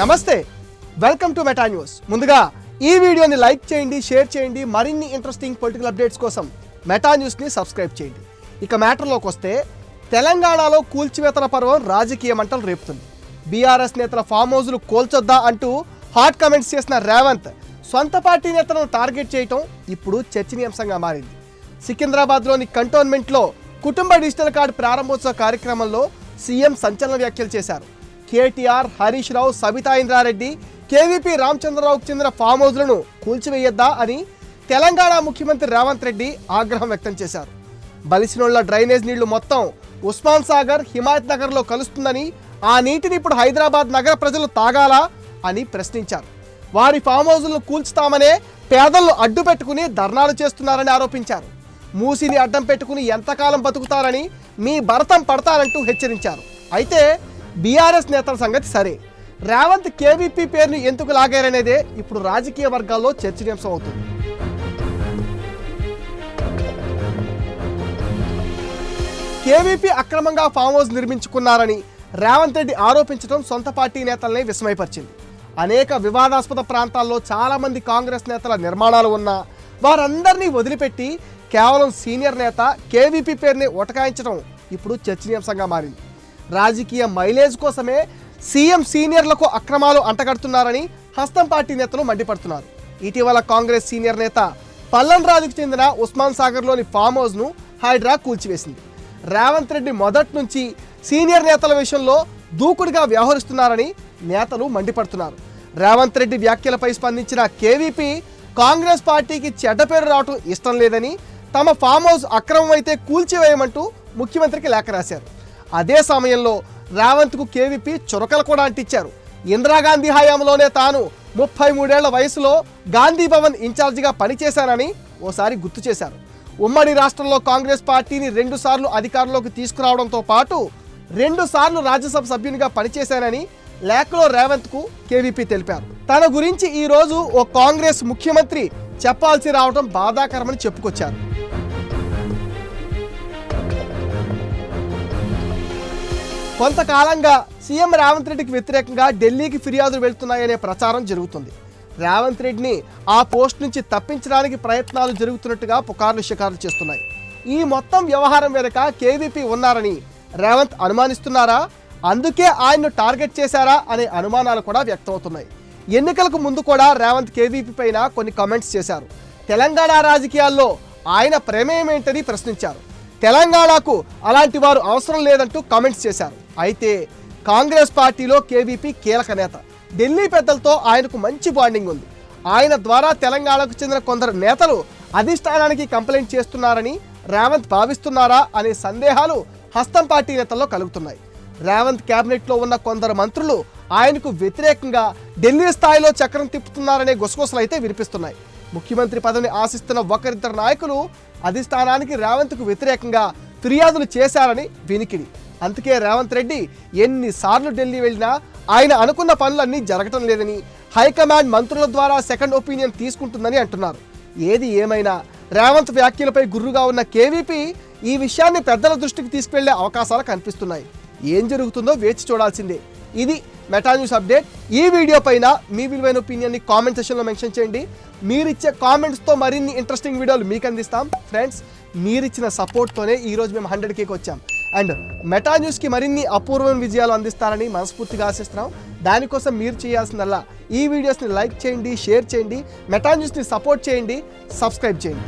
నమస్తే. Welcome to meta news ముందుగా ఈ వీడియోని లైక్ చేయండి షేర్ చేయండి మరిన్ని ఇంట్రెస్టింగ్ పొలిటికల్ అప్డేట్స్ కోసం మెటా న్యూస్ని సబ్స్క్రైబ్ చేయండి. ఇక మ్యాటర్లోకి వస్తే తెలంగాణలో కూల్చివేతల పర్వం రాజకీయ మంటలు రేపుతుంది. బీఆర్ఎస్ నేతల ఫామ్ హౌస్లు కోల్చొద్దా అంటూ హాట్ కమెంట్స్ చేసిన రేవంత్ సొంత పార్టీ నేతలను టార్గెట్ చేయటం ఇప్పుడు చర్చనీయాంశంగా మారింది. సికింద్రాబాద్లోని కంటోన్మెంట్లో కుటుంబ డిజిటల్ కార్డు ప్రారంభోత్సవ కార్యక్రమంలో సీఎం సంచలన వ్యాఖ్యలు చేశారు. కేటీఆర్ హరీష్ రావు సబితా ఇంద్రారెడ్డి కేవీపీ రామచంద్రరావుకు చెందిన ఫామ్ హౌస్లను కూల్చివేయొద్దా అని తెలంగాణ ముఖ్యమంత్రి రేవంత్ రెడ్డి ఆగ్రహం వ్యక్తం చేశారు. బలిసినోళ్ళ డ్రైనేజ్ నీళ్ళు మొత్తం ఉస్మాన్ సాగర్ హిమాయత్ నగర్లో కలుస్తుందని ఆ నీటిని ఇప్పుడు హైదరాబాద్ నగర ప్రజలు తాగాలా అని ప్రశ్నించారు. వారి ఫామ్ హౌజులను కూల్చుతామనే పేదలను అడ్డు పెట్టుకుని ధర్నాలు చేస్తున్నారని ఆరోపించారు. మూసిని అడ్డం పెట్టుకుని ఎంతకాలం బతుకుతారని మీ భరతం పడతారంటూ హెచ్చరించారు. అయితే బీఆర్ఎస్ నేతల సంగతి సరే. రేవంత్ కేవీపీ పేరుని ఎందుకు లాగారనేదే ఇప్పుడు రాజకీయ వర్గాల్లో చర్చనీయాంశం అవుతుంది. కేవీపీ అక్రమంగా ఫామ్ హౌస్ నిర్మించుకున్నారని రేవంత్ రెడ్డి ఆరోపించడం సొంత పార్టీ నేతలనే విస్మయపరిచింది. అనేక వివాదాస్పద ప్రాంతాల్లో చాలామంది కాంగ్రెస్ నేతల నిర్మాణాలు ఉన్నా వారందరినీ వదిలిపెట్టి కేవలం సీనియర్ నేత కేవీపీ పేరుని ఉటకాయించడం ఇప్పుడు చర్చనీయాంశంగా మారింది. రాజకీయ మైలేజ్ కోసమే సీఎం సీనియర్లకు అక్రమాలు అంటగడుతున్నారని హస్తం పార్టీ నేతలు మండిపడుతున్నారు. ఇటీవల కాంగ్రెస్ సీనియర్ నేత పల్లం రాజుకు చెందిన ఉస్మాన్ సాగర్లోని ఫామ్ హౌస్ను హైడ్రా కూల్చివేసింది. రేవంత్ రెడ్డి మొదటి నుంచి సీనియర్ నేతల విషయంలో దూకుడుగా వ్యవహరిస్తున్నారని నేతలు మండిపడుతున్నారు. రేవంత్ రెడ్డి వ్యాఖ్యలపై స్పందించిన కేవీపీ కాంగ్రెస్ పార్టీకి చెడ్డ పేరు రావటం ఇష్టం లేదని తమ ఫామ్ హౌస్ అక్రమం అయితే కూల్చివేయమంటూ ముఖ్యమంత్రికి లేఖ రాశారు. అదే సమయంలో రేవంత్కు కేవీపీ చురకలు కూడా అంటించారు. ఇందిరాగాంధీ హయాంలోనే తాను ముప్పై మూడేళ్ళ వయసులో గాంధీ భవన్ ఇన్ఛార్జిగా పనిచేశానని ఓసారి గుర్తు చేశారు. ఉమ్మడి రాష్ట్రంలో కాంగ్రెస్ పార్టీని రెండు సార్లు అధికారంలోకి తీసుకురావడంతో పాటు రెండు సార్లు రాజ్యసభ సభ్యునిగా పనిచేశానని లేఖలో రేవంత్కు కేవీపీ తెలిపారు. తన గురించి ఈరోజు ఓ కాంగ్రెస్ ముఖ్యమంత్రి చెప్పాల్సి రావడం బాధాకరమని చెప్పుకొచ్చారు. కొంతకాలంగా సీఎం రేవంత్ రెడ్డికి వ్యతిరేకంగా ఢిల్లీకి ఫిర్యాదులు వెళ్తున్నాయనే ప్రచారం జరుగుతుంది. రేవంత్ రెడ్డిని ఆ పోస్ట్ నుంచి తప్పించడానికి ప్రయత్నాలు జరుగుతున్నట్టుగా పుకార్లు షికార్లు చేస్తున్నాయి. ఈ మొత్తం వ్యవహారం వెనుక కేవీపీ ఉన్నారని రేవంత్ అనుమానిస్తున్నారా? అందుకే ఆయన్ను టార్గెట్ చేశారా అనే అనుమానాలు కూడా వ్యక్తమవుతున్నాయి. ఎన్నికలకు ముందు కూడా రేవంత్ కేవీపీ పైన కొన్ని కామెంట్స్ చేశారు. తెలంగాణ రాజకీయాల్లో ఆయన ప్రమేయం ఏంటని ప్రశ్నించారు. తెలంగాణకు అలాంటి వారు అవసరం లేదంటూ కామెంట్స్ చేశారు. అయితే కాంగ్రెస్ పార్టీలో కేవీపీ కీలక నేత. ఢిల్లీ పెద్దలతో ఆయనకు మంచి బాండింగ్ ఉంది. ఆయన ద్వారా తెలంగాణకు చెందిన కొందరు నేతలు అధిష్టానానికి కంప్లైంట్ చేస్తున్నారని రేవంత్ భావిస్తున్నారా అనే సందేహాలు హస్తం పార్టీ నేతల్లో కలుగుతున్నాయి. రేవంత్ కేబినెట్లో ఉన్న కొందరు మంత్రులు ఆయనకు వ్యతిరేకంగా ఢిల్లీ స్థాయిలో చక్రం తిప్పుతున్నారనే గుసగుసలు అయితే వినిపిస్తున్నాయి. ముఖ్యమంత్రి పదవిని ఆశిస్తున్న ఒకరిద్దరు నాయకులు అధిష్టానానికి రేవంత్కు వ్యతిరేకంగా ఫిర్యాదులు చేశారని వినికిడి. అందుకే రేవంత్ రెడ్డి ఎన్నిసార్లు ఢిల్లీ వెళ్ళినా ఆయన అనుకున్న పనులన్నీ జరగటం లేదని హైకమాండ్ మంత్రుల ద్వారా సెకండ్ ఒపీనియన్ తీసుకుంటుందని అంటున్నారు. ఏది ఏమైనా రేవంత్ వ్యాఖ్యలపై గుర్రుగా ఉన్న కేవీపీ ఈ విషయాన్ని పెద్దల దృష్టికి తీసుకువెళ్ళే అవకాశాలు కనిపిస్తున్నాయి. ఏం జరుగుతుందో వేచి చూడాల్సిందే. ఇది మెటా న్యూస్ అప్డేట్. ఈ వీడియో పైన మీ విలువైన ఒపీనియన్ని కామెంట్ సెషన్లో మెన్షన్ చేయండి. మీరిచ్చే కామెంట్స్తో మరిన్ని ఇంట్రెస్టింగ్ వీడియోలు మీకు అందిస్తాం. ఫ్రెండ్స్ మీరిచ్చిన సపోర్ట్తోనే ఈరోజు మేము హండ్రెడ్ కేక్ వచ్చాం. అండ్ మెటా న్యూస్కి మరిన్ని అపూర్వం విజయాలు అందిస్తారని మనస్ఫూర్తిగా ఆశిస్తున్నాం. దానికోసం మీరు చేయాల్సిందల్లా ఈ వీడియోస్ని లైక్ చేయండి షేర్ చేయండి మెటా న్యూస్ని సపోర్ట్ చేయండి సబ్స్క్రైబ్ చేయండి.